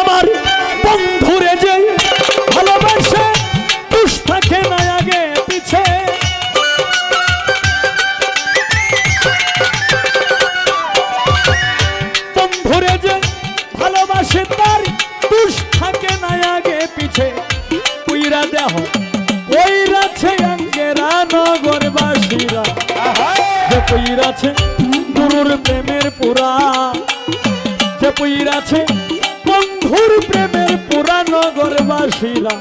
আমার বন্ধুরে যে ভালোবাসে, দুষ থাকে না আগে পিছে। বন্ধুরে যে ভালোবাসে, তার দুষ থাকে না আগে পিছে। কুইরা দেহ কইরাছে আঙ্গেরা নগরবাসীরা। যে কইরাছে গুরুর প্রেমের পুরা, যে পইরাছে বন্ধুর প্রেমের পুরানো গরবাসীরা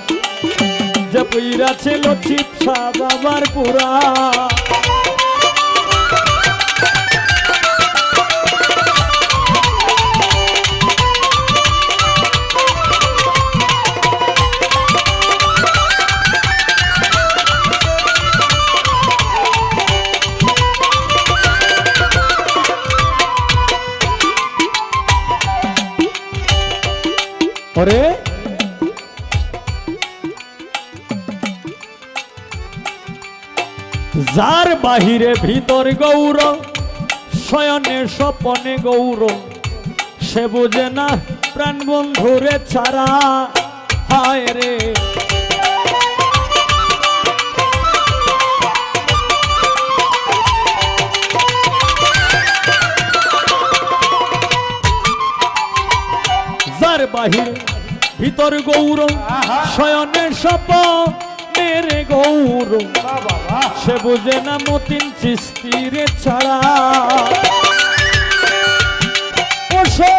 যে পুইরা ছিল চিপসা বাবার পুরা। ওরে যার বাহিরে ভিতর গৌর, শয়নে স্বপনে গৌর। সে বোঝে না প্রাণ বন্ধুরে ছাড়া। হায় রে বাহির ভিতর গৌর শয়নে সপ, মেরে গৌর সে বুঝে না মতিন চিস্তিরে ছাড়া। বসে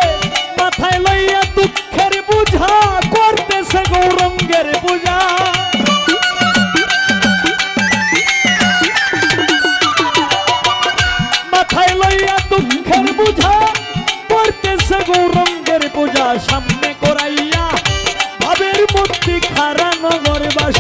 মাথায় লইয়া দুঃখের বুঝা, করতেছে গৌরঙ্গের পূজা।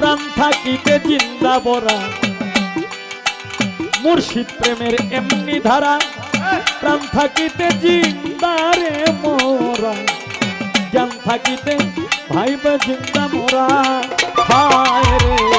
প্রাণ থাকিতে জিন্দা বরা। মুর্শিদ প্রেমের এমনি ধারা, প্রাণ থাকিতে জিন্দারে মোরা। জ্ঞান থাকিতে ভাইবা জিন্দা মোরা, ভাই রে।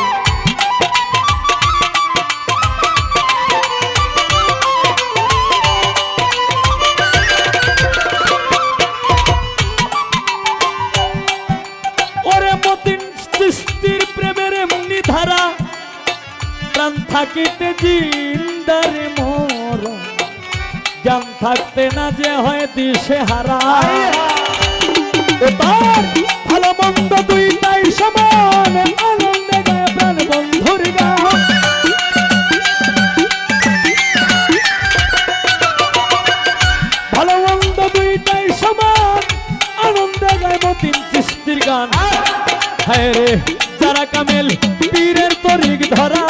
থাকিতে জিন্দারে মোর। জ্ঞান থাকতে না যে হয় দিশে হারা। এবার ভালো মন্দ দুইটাই সমান। আনন্দে গায়ে প্রাণ বন্ধুর গান। ভালো মন্দ দুইটাই সমান। আনন্দে গায় মতিন চিস্তির গান। হায় রে যারা কামেল পীরের তরিক ধরা।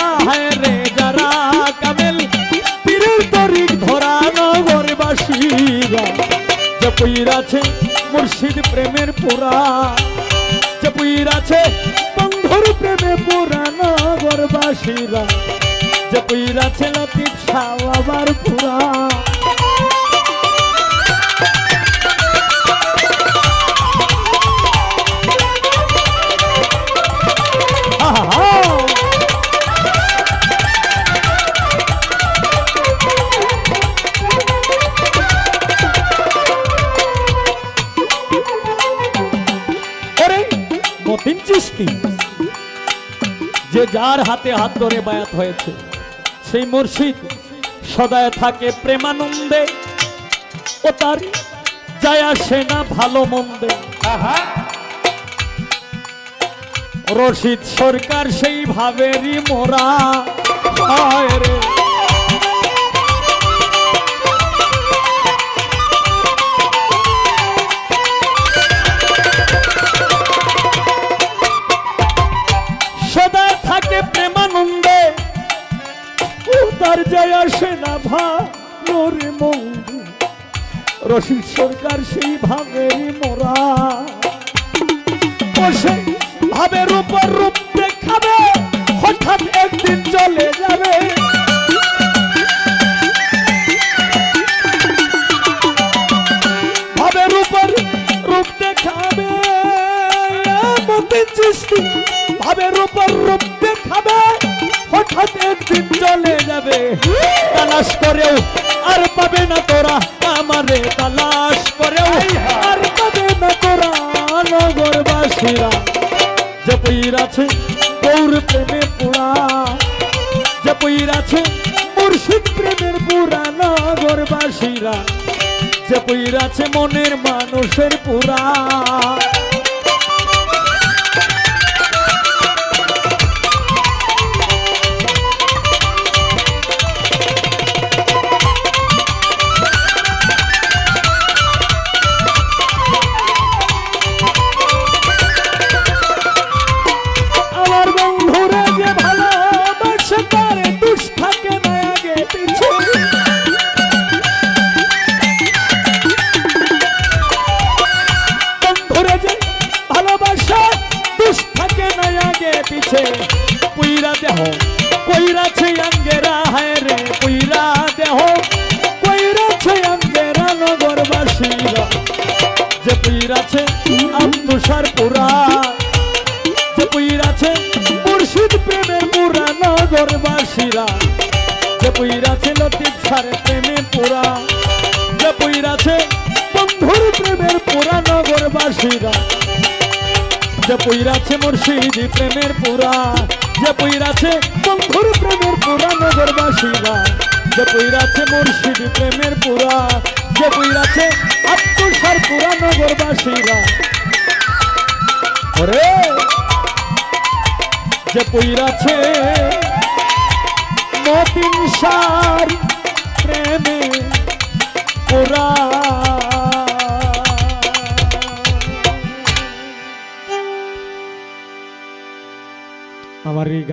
পইরাছে মুর্শিদ প্রেমের পুরা। যে পইরাছে বন্ধুর প্রেমে পুরা গরবাসীরা যে পইরাছে লতিফ সাওয়াবার পুরা। যে যার হাতে হাত ধরে বায়াত হয়েছে সেই মুর্শিদ সদায় থাকে প্রেমানন্দে। ও তার যায় আসে না ভালো মন্দে। রশিদ সরকার সেই ভাবেরই মোরা হায় রে। থাকে প্রেমানন্দে। তার যায় আসে না ভালোরে মন্দে রশিদ সরকার সেই ভাবেরই মোরা। ভাবের উপর মতিন চিস্তি ভাবের উপর রূপ দেখাবে হঠাৎ একদিন চলে যাবে। তালাশ করেও আর পাবে না তোরা। আমারে তালাশ করেও আর পাবে না তোরা নগরবাসীরা। যে পইর আছে গৌর প্রেমে পুরা যে পইর আছে মুর্শিদ প্রেমের পুরা নগরবাসীরা। যে পইর আছে মনের মানুষের পুরা। কইরাছে আঙ্গেরা, হায় রে পুইরা দেহ। কইরাছে আঙ্গেরা নগরবাসীরা যে পুইরাছে আত্মসার পুরা। যে পুইরাছে মুর্শিদ প্রেমের পুরা নগরবাসীরা যে পুইরাছে লতিফ সারে প্রেমে পুরা। যে পুইরাছে বন্ধুর প্রেমের পুরা নগরবাসীরা যে পুইরাছে মুর্শিদ প্রেমের পুরা, যে পুইরাছে বন্ধুর প্রেমের পুরা নগরবাসীরা, যে পুইরাছে মুর্শিদ প্রেমের পুরা, যে পুইরাছে আত্মসার পুরা নগরবাসীরা। ওরে! যে পইরাছে মতিন সার প্রেমে পুরা